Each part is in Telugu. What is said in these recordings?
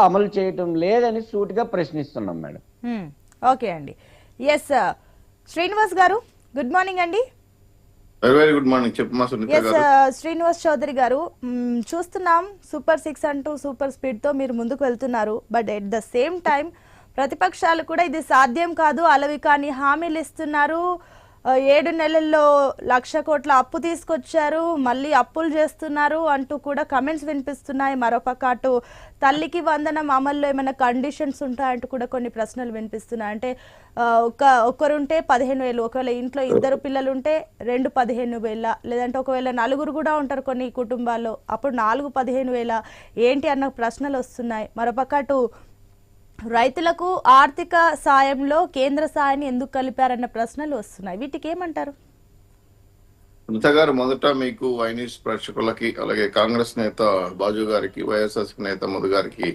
అమలు చేయటం లేదని సూటిగా ప్రశ్నిస్తున్నాం మేడం. హ్మ్. ఓకే అండి. ఎస్ శ్రీనివాస్ గారు గుడ్ మార్నింగ్ అండి. వెరీ వెరీ గుడ్ మార్నింగ్ చెప్పమా సునీత ఎస్ గారు. శ్రీనివాస్ చౌదరి గారు చూస్తున్నాం సూపర్ సిక్స్ అంటూ సూపర్ స్పీడ్తో మీరు ముందుకు వెళ్తున్నారు. But at the same time ప్రతిపక్షాలు కూడా ఇది సాధ్యం కాదు. అలవి కాని హామీలు ఇస్తున్నారు. ఏడు నెలల్లో లక్ష కోట్ల అప్పు తీసుకొచ్చారు మళ్ళీ అప్పులు చేస్తున్నారు అంటూ కూడా కమెంట్స్ వినిపిస్తున్నాయి. మరోపక్క అటు తల్లికి వందనం అమల్లో ఏమైనా కండిషన్స్ ఉంటాయంటూ కూడా కొన్ని ప్రశ్నలు వినిపిస్తున్నాయి. అంటే ఒక ఒకరుంటే పదిహేను వేలు ఒకవేళ ఇంట్లో ఇద్దరు పిల్లలు ఉంటే రెండు పదిహేను వేల లేదంటే ఒకవేళ నలుగురు కూడా ఉంటారు కొన్ని కుటుంబాల్లో అప్పుడు నాలుగు పదిహేను వేల. ఏంటి అన్న ప్రశ్నలు వస్తున్నాయి. మరోపక్క అటు రైతులకు ఆర్థిక సాయంలో కేంద్ర సాయాన్ని ఎందుకు కలిపారన్న ప్రశ్నలు వస్తున్నాయి. వీటికి ఏమంటారు? సునీత గారు మొదట మీకు వైనీస్ ప్రేక్షకులకి అలాగే కాంగ్రెస్ నేత బాజు గారికి వైఎస్ఆర్ నేత మధు గారికి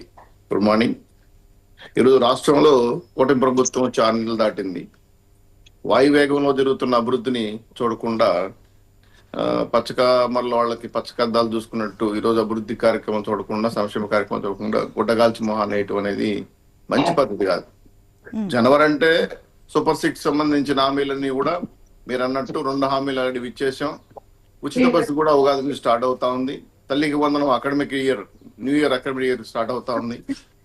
గుడ్ మార్నింగ్. ఈరోజు రాష్ట్రంలో కూటమి ప్రభుత్వం వచ్చి నెలలు దాటింది. వాయు వేగంలో జరుగుతున్న అభివృద్ధిని చూడకుండా పచ్చక మరల వాళ్ళకి పచ్చకద్దాలు చూసుకున్నట్టు ఈ రోజు అభివృద్ధి కార్యక్రమం చూడకుండా సంక్షేమ కార్యక్రమం చూడకుండా గుడ్డగాల్చి మొహాన్ని అనేది మంచి పద్ధతి కాదు. జనవరి అంటే సూపర్ సిక్స్ సంబంధించిన హామీలన్నీ కూడా మీరు అన్నట్టు రెండు హామీలు ఆల్రెడీ ఇచ్చేసాం ఉచిత బస్సు కూడా ఉగాది నుంచి స్టార్ట్ అవుతా ఉంది. తల్లికి వందనం academic year new year academic year start అవుతా ఉంది.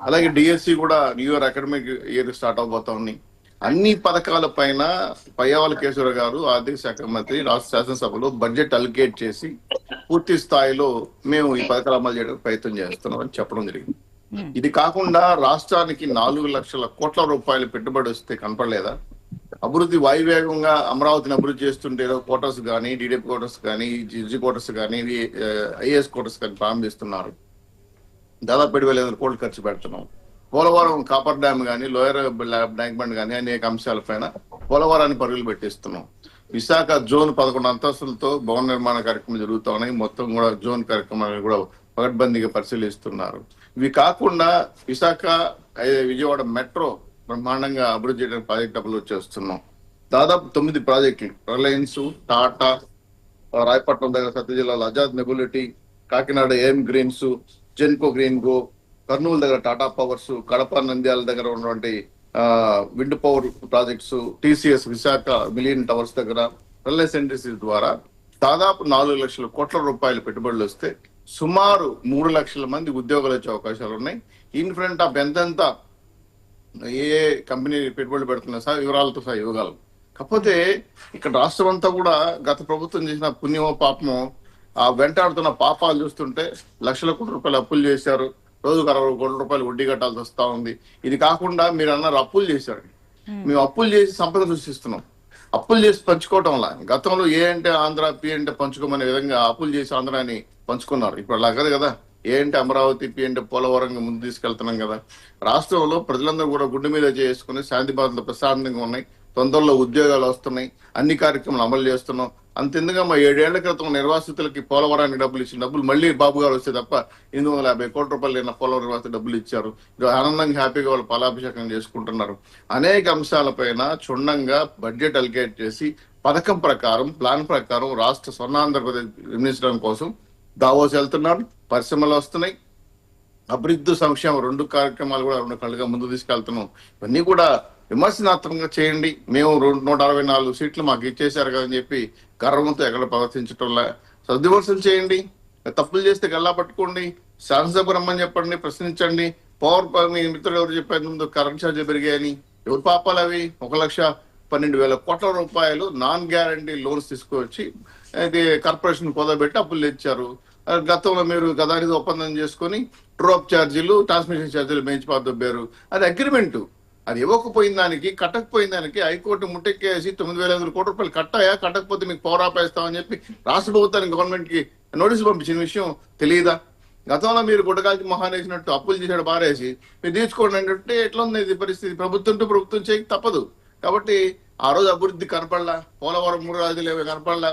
అలాగే డిఎస్సి కూడా new year academic year start అవబోతా ఉంది. అన్ని పథకాల పైన పయ్యావల కేశవర గారు ఆర్థిక శాఖ మంత్రి రాష్ట్ర శాసనసభలో బడ్జెట్ అలికేట్ చేసి పూర్తి స్థాయిలో మేము ఈ పథకాలు అమలు చేయడానికి ప్రయత్నం చేస్తున్నాం అని చెప్పడం జరిగింది. Hmm. ఇది కాకుండా రాష్ట్రానికి నాలుగు లక్షల కోట్ల రూపాయలు పెట్టుబడి వస్తే కనపడలేదా? అభివృద్ధి వాయువేగంగా అమరావతిని అభివృద్ధి చేస్తుంటే ఏదో క్వార్టర్స్ కానీ డిడిపి క్వార్టర్స్ కానీ జిజి క్వార్టర్స్ కానీ ఐఏఎస్ క్వార్టర్స్ కానీ ప్రారంభిస్తున్నారు. దాదాపు ఏడు వేల ఐదు కోట్లు ఖర్చు పెడుతున్నాం. పోలవరం కాపర్ డ్యామ్ కానీ లోయర్ బ్యాంక్ బండ్ కానీ అనేక అంశాలపైన పోలవరాన్ని పరుగులు పెట్టిస్తున్నాం. విశాఖ జోన్ పదకొండు అంతస్తులతో భవన నిర్మాణ కార్యక్రమం జరుగుతా ఉన్నాయి. మొత్తం కూడా జోన్ కార్యక్రమాలు కూడా పకడ్బందీగా పరిశీలిస్తున్నారు. ఇవి కాకుండా విశాఖ విజయవాడ మెట్రో బ్రహ్మాండంగా అభివృద్ధి చేయడానికి ప్రాజెక్ట్ అమలు చేస్తున్నాం దాదాపు తొమ్మిది ప్రాజెక్టులు రిలయన్స్ టాటా రాయపట్నం దగ్గర సత్య జిల్లాలో Azad నెబులిటీ Kakinada AM greens Genco Greenko Kurnool దగ్గర టాటా పవర్స్ కడప నంద్యాల దగ్గర ఉన్నటువంటి wind power projects TCS Visakha million towers దగ్గర రిలయన్స్ ఇండస్ట్రీస్ ద్వారా దాదాపు నాలుగు లక్షల కోట్ల రూపాయలు పెట్టుబడులు వస్తే సుమారు మూడు లక్షల మంది ఉద్యోగాలు వచ్చే అవకాశాలు ఉన్నాయి. ఇన్ ఫ్రంట్ ఆఫ్ ఎంతెంత ఏ కంపెనీ పెట్టుబడులు పెడుతున్నా సార్ వివరాలతో సహా ఇవ్వగలం. కాకపోతే ఇక్కడ రాష్ట్రం అంతా కూడా గత ప్రభుత్వం చేసిన పుణ్యమో పాపమో ఆ వెంటాడుతున్న పాపాలు చూస్తుంటే లక్షల కోట్ల రూపాయలు అప్పులు చేశారు. రోజుకు అరవై కోట్ల రూపాయలు వడ్డీ కట్టాల్సి వస్తా ఉంది. ఇది కాకుండా మీరు అన్నారు అప్పులు చేశారు. మేము అప్పులు చేసి సంపద సృష్టిస్తున్నాం. అప్పులు చేసి పంచుకోవటం వల్ల. గతంలో ఏ అంటే ఆంధ్ర పి అంటే పంచుకోమనే విధంగా అప్పులు చేసి ఆంధ్రాని పంచుకున్నారు. ఇప్పుడు అలా కాదు కదా. ఏ అంటే అమరావతి పి అంటే పోలవరంగా ముందు తీసుకెళ్తున్నాం కదా. రాష్ట్రంలో ప్రజలందరూ కూడా గుండె మీద చేసుకుని శాంతి బాధలు ప్రశాంతంగా ఉన్నాయి. తొందరలో ఉద్యోగాలు వస్తున్నాయి. అన్ని కార్యక్రమాలు అమలు చేస్తున్నాం. అంతెందుగా మా ఏడేళ్ళ క్రితం నిర్వాసితులకి పోలవరానికి డబ్బులు ఇచ్చిన డబ్బులు మళ్ళీ బాబు గారు వస్తే తప్ప ఎనిమిది వందల యాభై కోట్ల రూపాయలు లేని పోలవరం నిర్వాసిత డబ్బులు ఇచ్చారు. ఆనందంగా హ్యాపీగా వాళ్ళు పాలాభిషేకం చేసుకుంటున్నారు. అనేక అంశాలపైన క్షుణ్ణంగా బడ్జెట్ అలికేట్ చేసి పథకం ప్రకారం ప్లాన్ ప్రకారం రాష్ట్ర స్వర్ణాంధ్రప్రదేశ్ నిర్మించడం కోసం దావోస్ వెళ్తున్నారు. పరిశ్రమలు వస్తున్నాయి. అభివృద్ధి సంక్షేమం రెండు కార్యక్రమాలు కూడా రెండు కళ్ళుగా ముందు తీసుకెళ్తున్నాం. ఇవన్నీ కూడా విమర్శనాత్మకంగా చేయండి. మేము రెండు నూట అరవై నాలుగు సీట్లు మాకు ఇచ్చేశారు కదా అని చెప్పి గర్వంతో ఎక్కడ ప్రవర్తించటంలా సద్విమర్శలు చేయండి. తప్పులు చేస్తే గల్లా పట్టుకోండి. శాసనసభ రమ్మని చెప్పండి ప్రశ్నించండి. పవర్ మీ మిత్రుడు ఎవరు చెప్పారు? ముందు కరెంట్ ఛార్జీలు పెరిగాయని. ఎవరు పాపాలు అవి? ఒక లక్ష పన్నెండు వేల కోట్ల రూపాయలు నాన్ గ్యారంటీ లోన్స్ తీసుకొచ్చి ఇది కార్పొరేషన్ కుదబెట్టి అప్పులు తెచ్చారు. గతంలో మీరు గదానికి ఒప్పందం చేసుకొని ట్రోప్ ఛార్జీలు ట్రాన్స్మిషన్ ఛార్జీలు పెంచి పాదొబ్బారు అది అగ్రిమెంటు. అది ఇవ్వకపోయిన దానికి కట్టకపోయిన దానికి హైకోర్టు ముట్టెక్కేసి తొమ్మిది వేల ఐదు కోట్ల రూపాయలు కట్టాయా? కట్టకపోతే మీకు పోరాపేస్తామని చెప్పి రాష్ట్ర ప్రభుత్వానికి గవర్నమెంట్కి నోటీసు పంపించిన విషయం తెలియదా గతంలో మీరు గుడ్డగాల్చి మహానేసినట్టు అప్పులు చేశాడు బారేసి మీరు తీర్చుకోండి అంటే ఎట్లా ఉంది ఇది పరిస్థితి? ప్రభుత్వం ప్రభుత్వం చేయక తప్పదు. కాబట్టి ఆ రోజు అభివృద్ధి కనపడలా? పోలవరం మూడు రాజులు ఏమీ కనపడలా?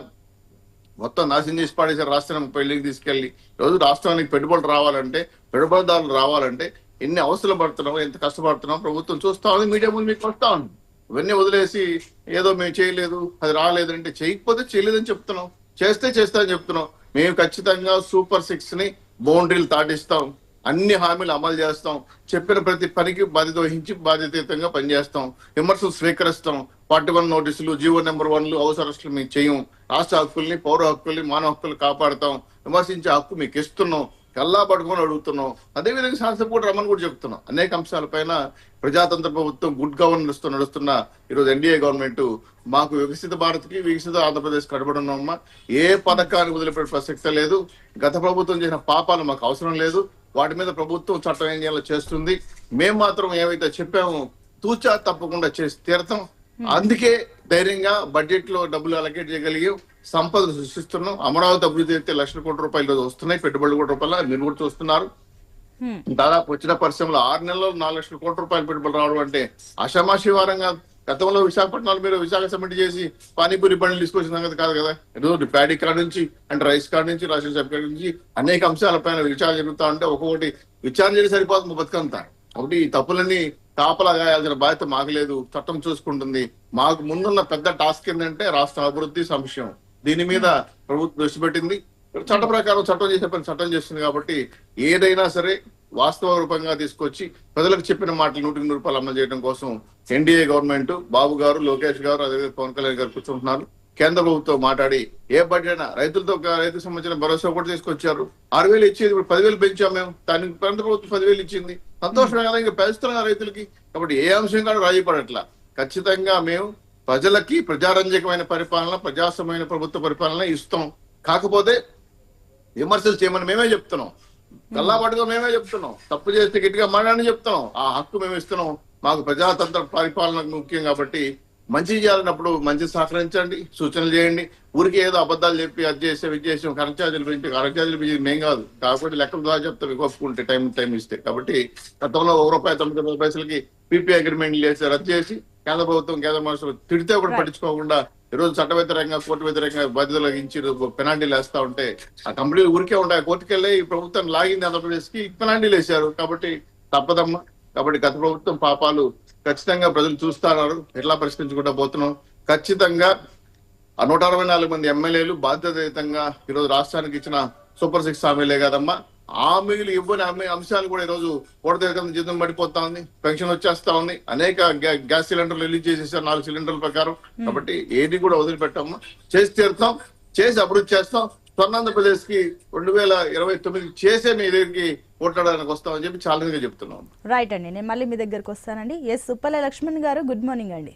మొత్తం నాశనం చేసి పాడేశారు రాష్ట్రాన్ని పెళ్ళికి తీసుకెళ్ళి రోజు రాష్ట్రానికి పెట్టుబడులు రావాలంటే పెట్టుబడిదారులు రావాలంటే ఎన్ని అవసరం పడుతున్నాం ఎంత కష్టపడుతున్నాం ప్రభుత్వం చూస్తా ఉంది మీడియా ముందు మీకు వస్తా ఉంది. ఇవన్నీ వదిలేసి ఏదో మేము చేయలేదు అది రాలేదంటే చేయకపోతే చేయలేదని చెప్తున్నాం. చేస్తే చేస్తా అని చెప్తున్నాం. మేము ఖచ్చితంగా సూపర్ సిక్స్ని బౌండరీలు దాటిస్తాం. అన్ని హామీలు అమలు చేస్తాం. చెప్పిన ప్రతి పనికి బాధ్యత వహించి బాధ్యతయుతంగా పనిచేస్తాం. విమర్శలు స్వీకరిస్తాం. పార్టీ వన్ నోటీసులు జీవో నెంబర్ వన్లు అవసరస్తులు మేము చేయం. రాష్ట్ర హక్కుల్ని పౌర హక్కుల్ని మానవ హక్కులు కాపాడతాం. విమర్శించే హక్కు మీకు ఇస్తున్నాం. కల్లా పట్టుకొని అడుగుతున్నాం. అదేవిధంగా శాసనసభ రమ్మని కూడా చెప్తున్నాం. అనేక అంశాలపైన ప్రజాతంత్ర ప్రభుత్వం గుడ్ గవర్నెన్స్తో నడుస్తున్న ఈరోజు ఎన్డీఏ గవర్నమెంట్ మాకు వికసిత భారత్కి వికసిత ఆంధ్రప్రదేశ్ కడబడి ఉన్నామా ఏ పథకాన్ని వదిలిపెట్టే ప్రసక్తే లేదు. గత ప్రభుత్వం చేసిన పాపాలు మాకు అవసరం లేదు. వాటి మీద ప్రభుత్వం చట్టం ఏం చేయాలో చేస్తుంది. మేము మాత్రం ఏవైతే చెప్పామో తూచా తప్పకుండా చేసి తీరతాం. అందుకే ధైర్యంగా బడ్జెట్లో డబ్బులు అలకేట్ చేయగలిగాం. సంపద సృష్టిస్తున్నాం. అమరావతి అభివృద్ధి అయితే లక్షల కోట్ల రూపాయలు వస్తున్నాయి. పెట్టుబడులు కోట్ల రూపాయలు మీరు కూడా చూస్తున్నారు. దాదాపు వచ్చిన పరిశ్రమలో ఆరు నెలల్లో నాలుగు లక్షల కోట్ల రూపాయలు పెట్టుబడులు రావడం అంటే అషమాషి వారంగా గతంలో విశాఖపట్నంలో మీరు విశాఖ సమిట్ చేసి పానీపూరి బండ్లు తీసుకొచ్చిన సంగతి కాదు కదా? ఈరోజు ప్యాడీ కార్డు నుంచి అంటే రైస్ కార్డు నుంచి రేషన్ షాప్ కార్డు నుంచి అనేక అంశాలపైన విచారణ జరుగుతా ఉంటే ఒక్కొక్కటి విచారణ చేసి సరిపోతుంది బతుకంతా ఒకటి ఈ తప్పులన్నీ కాపలా గాయాల్సిన బాధ్యత మాకు లేదు. చట్టం చూసుకుంటుంది. మాకు ముందున్న పెద్ద టాస్క్ ఏంటంటే రాష్ట్ర అభివృద్ధి సంక్షేమం. దీని మీద ప్రభుత్వం దృష్టి పెట్టింది. చట్ట ప్రకారం చట్టం చేసే పని చట్టం చేస్తుంది కాబట్టి ఏదైనా సరే వాస్తవ రూపంగా తీసుకొచ్చి ప్రజలకు చెప్పిన మాటలు నూటికి నూరు రూపాయలు అమలు చేయడం కోసం ఎన్డీఏ గవర్నమెంట్ బాబు గారు లోకేష్ గారు అదేవిధంగా పవన్ కళ్యాణ్ గారు కూర్చుంటున్నారు. కేంద్ర ప్రభుత్వం మాట్లాడి ఏ బడ్జెట్ అయినా రైతులతో ఒక రైతుకు సంబంధించిన భరోసా కూడా తీసుకొచ్చారు. ఆరు వేలు ఇచ్చేది ఇప్పుడు పదివేలు పెంచాం మేము. దానికి కేంద్ర ప్రభుత్వం పదివేలు ఇచ్చింది. సంతోషమే కదా ఇంకా పెంచుతున్నాం రైతులకి. కాబట్టి ఏ అంశం కూడా రాజీ పడట్లా ఖచ్చితంగా మేము ప్రజలకి ప్రజారంజకమైన పరిపాలన ప్రజాస్వామ్యమైన ప్రభుత్వ పరిపాలన ఇస్తాం. కాకపోతే విమర్శలు చేయమని మేమే చెప్తున్నాం. కల్లాపాటుగా మేమే చెప్తున్నాం. తప్పు చేస్తే గట్టిగా మాట్లాడని చెప్తున్నాం. ఆ హక్కు మేము ఇస్తున్నాం. మాకు ప్రజాతంత్ర పరిపాలన ముఖ్యం కాబట్టి మంచి చేయాలన్నప్పుడు మంచి సహకరించండి సూచనలు చేయండి. ఊరికి ఏదో అబద్ధాలు చెప్పి అది చేసే ఇది చేసాం కరెంట్ ఛార్జీలు పెంచి కరెంట్ ఛార్జీలు పెంచి మేం కాదు. కాబట్టి లెక్కలు ద్వారా చెప్తాం ఒప్పుకుంటే టైం టైం ఇస్తే. కాబట్టి గతంలో ఒక రూపాయి తొమ్మిది తొమ్మిది పైసలకి పీపీ అగ్రిమెంట్లు చేసి రద్దు చేసి కేంద్ర ప్రభుత్వం కేంద్ర మనుషులు తిడితే కూడా. పట్టించుకోకుండా ఈ రోజు చట్ట వ్యతిరేకంగా కోర్టు వ్యతిరేకంగా బాధ్యతలు వహించి పెనాల్టీలు వేస్తా ఉంటే ఆ కంపెనీలు ఊరికే ఉంటాయి. కోర్టుకు వెళ్ళి ఈ ప్రభుత్వం లాగింది ఆంధ్రప్రదేశ్కి పెనాల్టీలు వేశారు. కాబట్టి తప్పదమ్మా. కాబట్టి గత ప్రభుత్వం పాపాలు ఖచ్చితంగా ప్రజలు చూస్తున్నారు. ఎట్లా పరిష్కరించుకుంటా పోతున్నాం? ఖచ్చితంగా నూట అరవై నాలుగు మంది ఎమ్మెల్యేలు బాధ్యతాయుతంగా ఈరోజు రాష్ట్రానికి ఇచ్చిన సూపర్ సిక్స్ హామీలే కదమ్మా. హామీలు ఇవ్వని అంశాలు కూడా ఈరోజు ఓడదేకం జీతం పడిపోతా ఉంది. పెన్షన్ వచ్చేస్తా ఉంది. అనేక గ్యా- గ్యాస్ సిలిండర్లు రిలీజ్ చేసేసారు. నాలుగు సిలిండర్ల ప్రకారం. కాబట్టి ఏది కూడా వదిలిపెట్టమ్మా. చేసి తీరుతాం. చేసి అభివృద్ధి చేస్తాం. స్వర్ణాంధ్రప్రదేశ్కి రెండు వేల ఇరవై తొమ్మిది చేసే మీ దగ్గరికి ఓట్లాడడానికి వస్తామని చెప్పి ఛాలెంజ్గా చెప్తున్నాం. రైట్ అండి. నేను మళ్ళీ మీ దగ్గరకు వస్తానండి. ఎస్ సుప్పల లక్ష్మణ్ గారు గుడ్ మార్నింగ్ అండి.